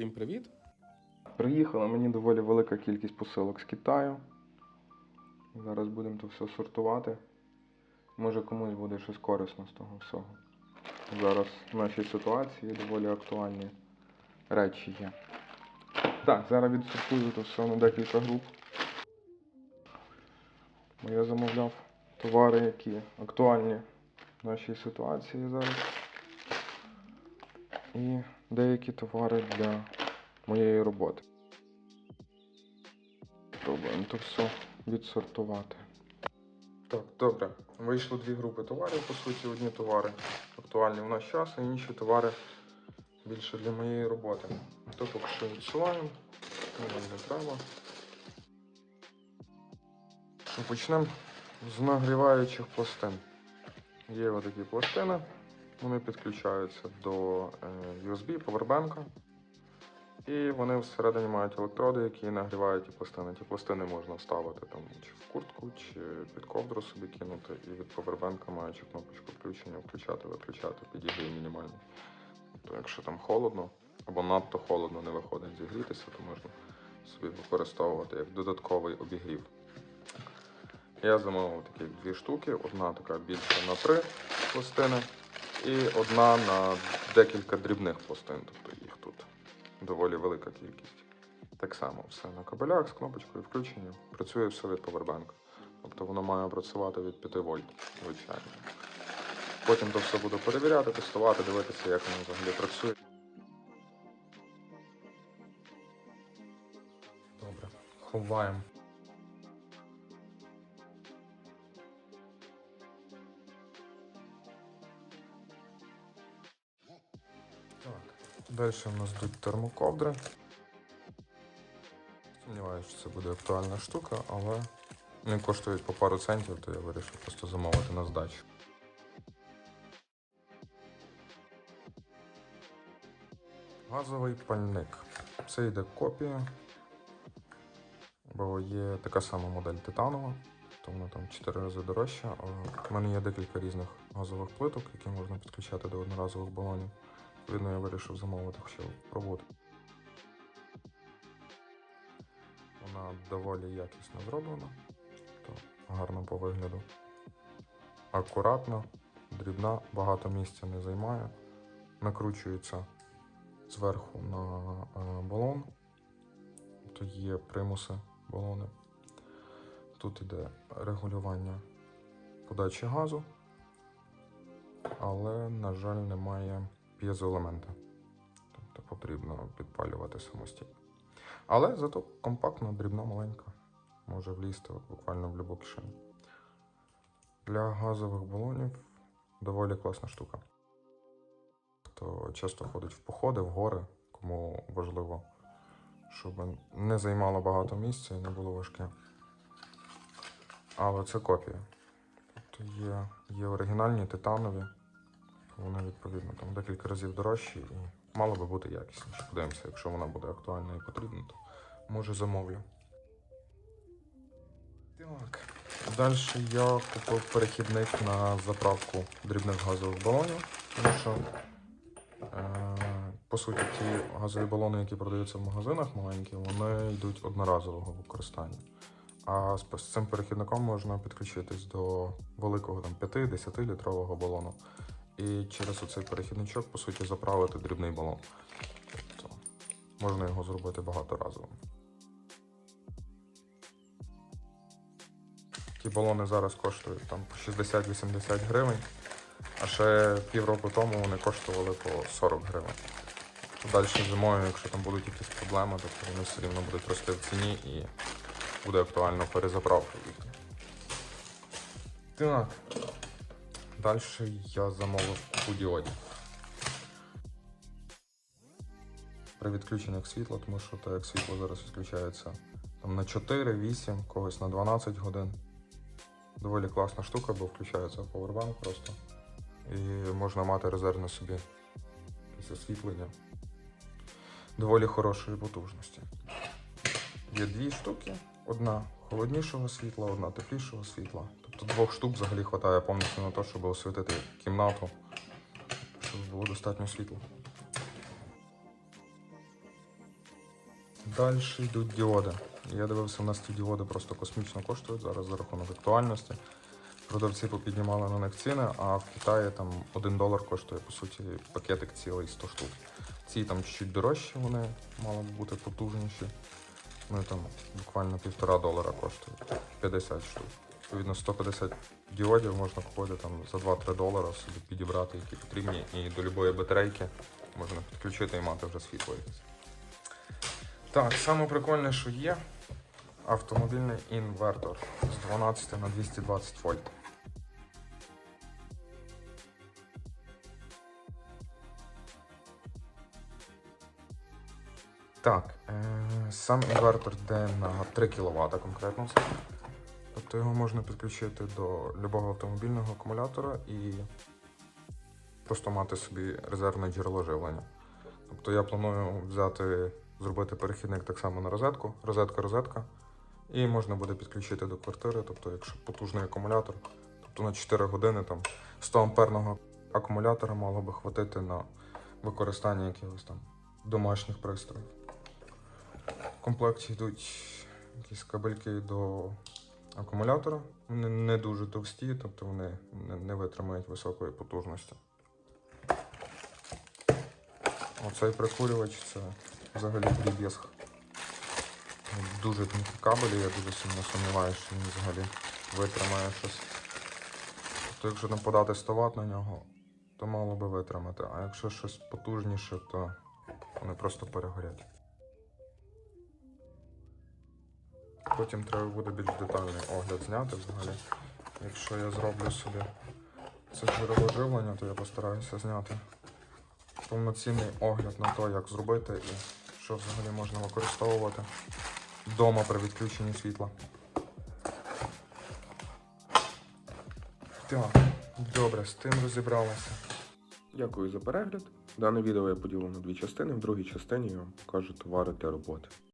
Всім привіт! Приїхала мені доволі велика кількість посилок з Китаю. Зараз будемо то все сортувати. Може комусь буде щось корисно з того всього. Зараз в нашій ситуації доволі актуальні речі є. Так, зараз відсортую то все на декілька груп. Бо я замовляв товари, які актуальні в нашій ситуації зараз. І деякі товари для моєї роботи. Пробуємо то все відсортувати. Так, добре. Вийшло дві групи товарів, по суті, одні товари актуальні в наш час, а інші товари більше для моєї роботи. То поки що відсилаємо, нам не треба. Почнемо з нагріваючих пластин. Є отакі пластини, вони підключаються до е, USB повербенка. І вони всередині мають електроди, які нагрівають ті пластини. Ті пластини можна вставити там чи в куртку, чи під ковдру собі кинути. І від повербенка маючи кнопочку включення, включати, виключати, підігрів мінімальний. То якщо там холодно або надто холодно не виходить зігрітися, то можна собі використовувати як додатковий обігрів. Я замовив такі дві штуки, одна така більша на три пластини і одна на декілька дрібних пластин, тобто їх тут доволі велика кількість. Так само все на кабелях з кнопочкою включення. Працює все від Powerbank. Тобто воно має працювати від 5 вольт, звичайно. Потім то все буду перевіряти, тестувати, дивитися, як воно взагалі працює. Добре, ховаємо. Далі у нас йдуть термоковдри. Сумніваюся, що це буде актуальна штука, але вони коштують по пару центів, то я вирішив просто замовити на здачу. Газовий пальник. Це йде копія, бо є така сама модель титанова, то вона там 4 рази дорожча. В мене є декілька різних газових плиток, які можна підключати до одноразових балонів. Відповідно, я вирішив замовити б пробути. Вона доволі якісно зроблена, то гарно по вигляду. Акуратна, дрібна, багато місця не займає. Накручується зверху на е, балон. Тут є примуси балони. Тут іде регулювання подачі газу, але, на жаль, немає п'єзоелемента. Тобто потрібно підпалювати самостійно. Але зато компактна, дрібна, маленька. Може влізти буквально в будь-яку кишеню. Для газових балонів доволі класна штука. Хто часто ходить в походи, в гори, кому важливо, щоб не займало багато місця і не було важке. Але це копія. Тобто є, є оригінальні титанові. Вони відповідно там декілька разів дорожчі і мало би бути якісніше. Подивимося, якщо вона буде актуальна і потрібна, то може замовлю. Так. Далі я купив перехідник на заправку дрібних газових балонів, тому що, е, по суті, ті газові балони, які продаються в магазинах маленькі, вони йдуть одноразового використання. А з цим перехідником можна підключитись до великого 5-10 літрового балону і через оцей перехідничок, по суті, заправити дрібний балон. Тобто можна його зробити багаторазовим. Ті балони зараз коштують там по 60-80 гривень, а ще півроку тому вони коштували по 40 гривень. Далі зимою, якщо там будуть якісь проблеми, то вони все рівно будуть рости в ціні і буде актуально перезаправка. Так. Далі я замовив купу діодів. При відключеннях світла, тому що так як світло зараз відключається там, на 4, 8, когось на 12 годин. Доволі класна штука, бо включається повербанк просто. І можна мати резервне собі якесь освітлення доволі хорошої потужності. Є дві штуки, одна холоднішого світла, одна теплішого світла. Тобто двох штук взагалі вистачає повністю на те, щоб освітити кімнату, щоб було достатньо світла. Далі йдуть діоди. Я дивився, у нас ті діоди просто космічно коштують зараз за рахунок актуальності. Продавці попіднімали на них ціни, а в Китаї там 1 долар коштує, по суті, пакетик цілий 100 штук. Ці там чуть дорожчі, вони мали б бути потужніші. Вони там буквально півтора долара коштують, 50 штук. Відповідно, 150 діодів можна купити там за 2-3 долара, собі підібрати, які потрібні, і до любої батарейки можна підключити і мати вже світло. Так, саме прикольне, що є автомобільний інвертор з 12 на 220 вольт. Так, е, сам інвертор йде на 3 кВт конкретно. Тобто його можна підключити до любого автомобільного акумулятора і просто мати собі резервне джерело живлення. Тобто я планую взяти, зробити перехідник так само на розетку, розетка-розетка, і можна буде підключити до квартири, тобто якщо потужний акумулятор, тобто на 4 години там 100 амперного акумулятора мало би хватити на використання якихось там домашніх пристроїв. В комплекті йдуть якісь кабельки до акумулятора. Вони не дуже товсті, тобто вони не, витримають високої потужності. Оцей прикурювач це взагалі дріб'язг. Дуже тонкі кабелі, я дуже сильно сумніваюся, що він взагалі витримає щось. Тобто, якщо не подати 100 Вт на нього, то мало би витримати. А якщо щось потужніше, то вони просто перегорять. Потім треба буде більш детальний огляд зняти взагалі. Якщо я зроблю собі це джерело живлення, то я постараюся зняти повноцінний огляд на те, як зробити і що взагалі можна використовувати вдома при відключенні світла. Так, добре, з тим розібралися. Дякую за перегляд. Дане відео я поділив на дві частини. В другій частині я вам покажу товари для роботи.